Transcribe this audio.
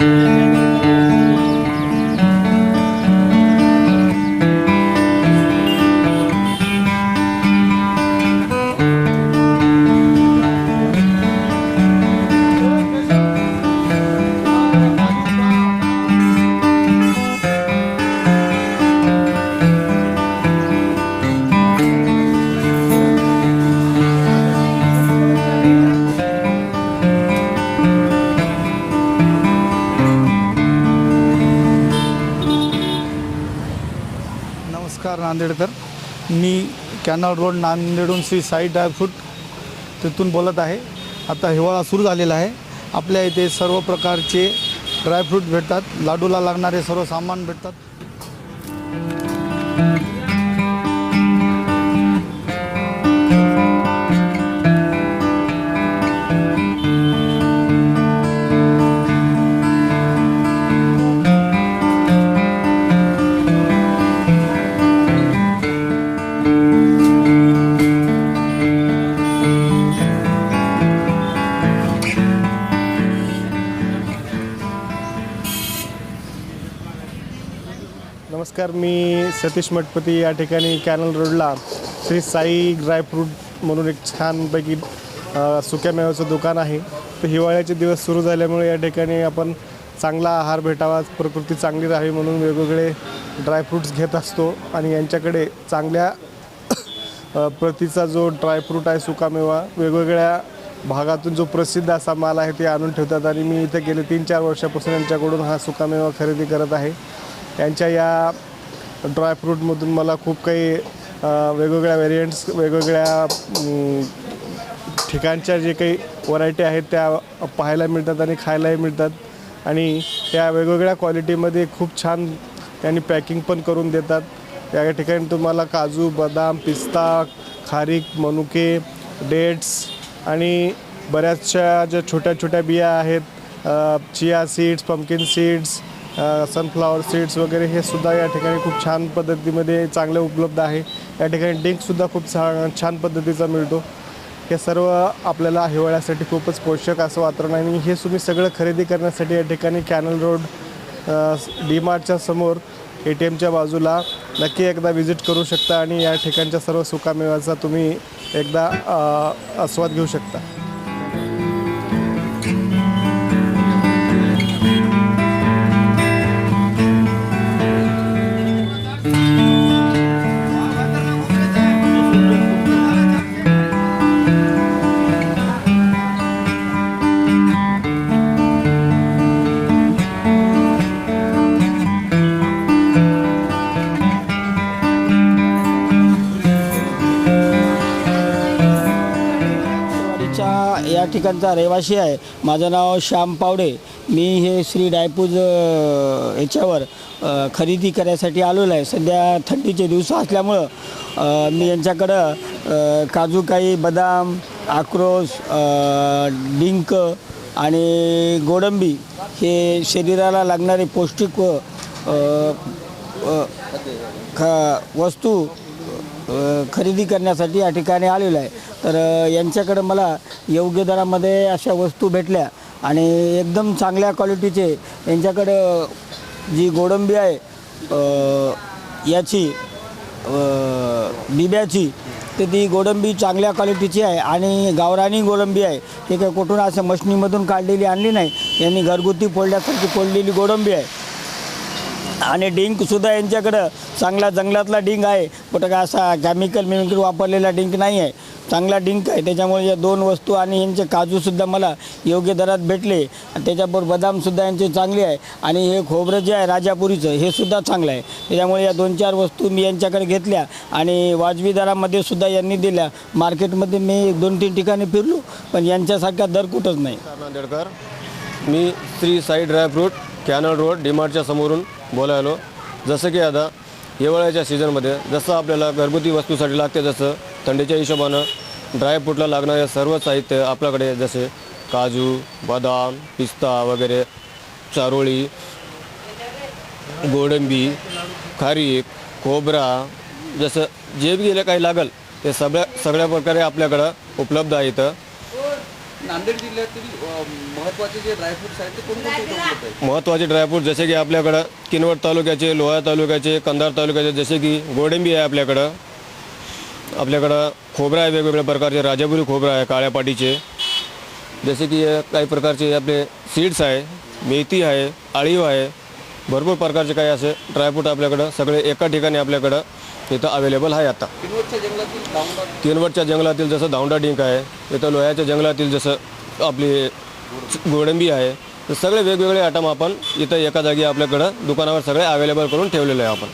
नमस्कार नांदेडकर. मी कॅनल रोड नांदेडून श्री साई ड्रायफ्रूट तिथून बोलत आहे. आता हिवाळा सुरू झालेला आहे. आपल्या इथे सर्व प्रकारचे ड्रायफ्रूट भेटतात. लाडूला लागणारे सर्व सामान भेटतात. नमस्कार मी सतीश मठपती या ठिकाणी कॅनल रोडला श्री साई ड्रायफ्रूट म्हणून एक छानपैकी सुक्या मेव्याचं दुकान आहे. तर हिवाळ्याचे दिवस सुरू झाल्यामुळे या ठिकाणी आपण चांगला आहार भेटावा प्रकृती चांगली राहावी म्हणून वेगवेगळे ड्रायफ्रूट्स घेत असतो आणि यांच्याकडे चांगल्या प्रतीचा जो ड्रायफ्रूट आहे सुकामेवा वेगवेगळ्या भागातून जो प्रसिद्ध असा माल आहे ते आणून ठेवतात. आणि मी इथे गेले तीन चार वर्षापासून यांच्याकडून हा सुकामेवा खरेदी करत आहे. त्यांच्या या ड्रायफ्रूटमधून मला खूप काही वेगवेगळ्या व्हेरियंट्स वेगवेगळ्या ठिकाणच्या जे काही व्हरायटी आहेत त्या पाहायला मिळतात आणि खायलाही मिळतात. आणि त्या वेगवेगळ्या क्वालिटीमध्ये खूप छान त्यांनी पॅकिंग पण करून देतात. या ठिकाणी तुम्हाला काजू बदाम पिस्ता खारीक मनुके डेट्स आणि बऱ्याचशा ज्या छोट्या छोट्या बिया आहेत chia seeds pumpkin seeds sunflower seeds वगैरे हे सुद्धा या ठिकाणी खूप छान पद्धतीमध्ये चांगले उपलब्ध आहे. या ठिकाणी डिंकसुद्धा खूप छान छान पद्धतीचा मिळतो. हे सर्व आपल्याला हिवाळ्यासाठी खूपच पोषक असं वातावरण आहे. आणि हे तुम्ही सगळं खरेदी करण्यासाठी या ठिकाणी कॅनल रोड डी मार्टच्या समोर ए टी एमच्या बाजूला नक्की एकदा व्हिजिट करू शकता आणि या ठिकाणच्या सर्व सुकामेव्याचा तुम्ही एकदा आस्वाद घेऊ शकता. वाडीच्या या ठिकाणचा रहिवासी आहे. माझं नाव श्याम पावडे. मी हे श्री डायपूज याच्यावर खरेदी करायसाठी आलेलो आहे. सध्या थंडीचे दिवस असल्यामुळं मी यांच्याकडं काजू काही बदाम आक्रोश डिंक आणि गोडंबी हे शरीराला लागणारे पौष्टिक व ख वस्तू खरेदी करण्यासाठी या ठिकाणी आलेलो आहे. तर यांच्याकडं मला योग्य दरामध्ये अशा वस्तू भेटल्या आणि एकदम चांगल्या क्वालिटीचे यांच्याकडं जी गोडंबी आहे याची बिब्याची तर ती गोडंबी चांगल्या क्वालिटीची आहे आणि गावरानी गोडंबी आहे. ते काय कुठून असं मशनीमधून काढलेली आणली नाही. यांनी घरगुती फोडल्यासारखी फोडलेली गोडंबी आहे. आणि डिंकसुद्धा यांच्याकडं चांगला जंगलातला डिंक आहे. कुठं का असा केमिकल मिमिकल वापरलेला डिंक नाही आहे. चांगला डिंक आहे. त्याच्यामुळे या दोन वस्तू आणि यांचे काजूसुद्धा मला योग्य दरात भेटले. आणि त्याच्याबरोबर बदामसुद्धा यांचे चांगले आहे. आणि हे खोबरं जे आहे राजापुरीचं हे सुद्धा चांगलं आहे. त्याच्यामुळे या दोन चार वस्तू मी यांच्याकडे घेतल्या आणि वाजवी दरामध्ये सुद्धा यांनी दिल्या. मार्केटमध्ये मी एक दोन तीन ठिकाणी फिरलो पण यांच्यासारखा दर कुठंच नाही. नांदेडकर मी Shri Sai dry fruit canal road डीमार्टच्या समोरून बोलायलो. जसं की आता हिवाळ्याच्या सीझनमध्ये जसं आपल्याला घरगुती वस्तूसाठी लागते जसं थंडीच्या हिशोबानं ड्रायफ्रूटला लागणारे सर्व साहित्य आपल्याकडे जसे काजू बदाम पिस्ता वगैरे चारोळी गोडंबी खारीक खोबरा जसं जे बी गेलं काही लागल ते सगळ्या सगळ्या प्रकारे आपल्याकडं उपलब्ध आहे इथं. नांदेड जिल्ह्यातील अ, महत्त्वाचे जे ड्रायफ्रुट्स आहेत ते कोणकोणते महत्त्वाचे ड्रायफ्रूट जसे की आपल्याकडं किनवट तालुक्याचे लोहा तालुक्याचे कंधार तालुक्याचे जसे की गोडंबी आहे आपल्याकडं. आपल्याकडं खोबरं आहे वेगवेगळ्या प्रकारचे राजापुरी खोबरं आहे काळ्या पाटीचे. जसे की काही प्रकारचे आपले सीड्स आहे मेथी आहे आळीव आहे. भरपूर प्रकारचे काही असे ड्रायफ्रूट आपल्याकडं सगळे एका ठिकाणी आपल्याकडं इथं अवेलेबल आहे आता. किनवटच्या जंगलातील जसं दावंडा डिंक आहे इथं लोह्याच्या जंगलातील जसं आपली गोडंबी आहे तर सगळे वेगवेगळे आयटम आपण इथं एका जागी आपल्याकडं दुकानावर सगळे अवेलेबल करून ठेवलेले आहे आपण.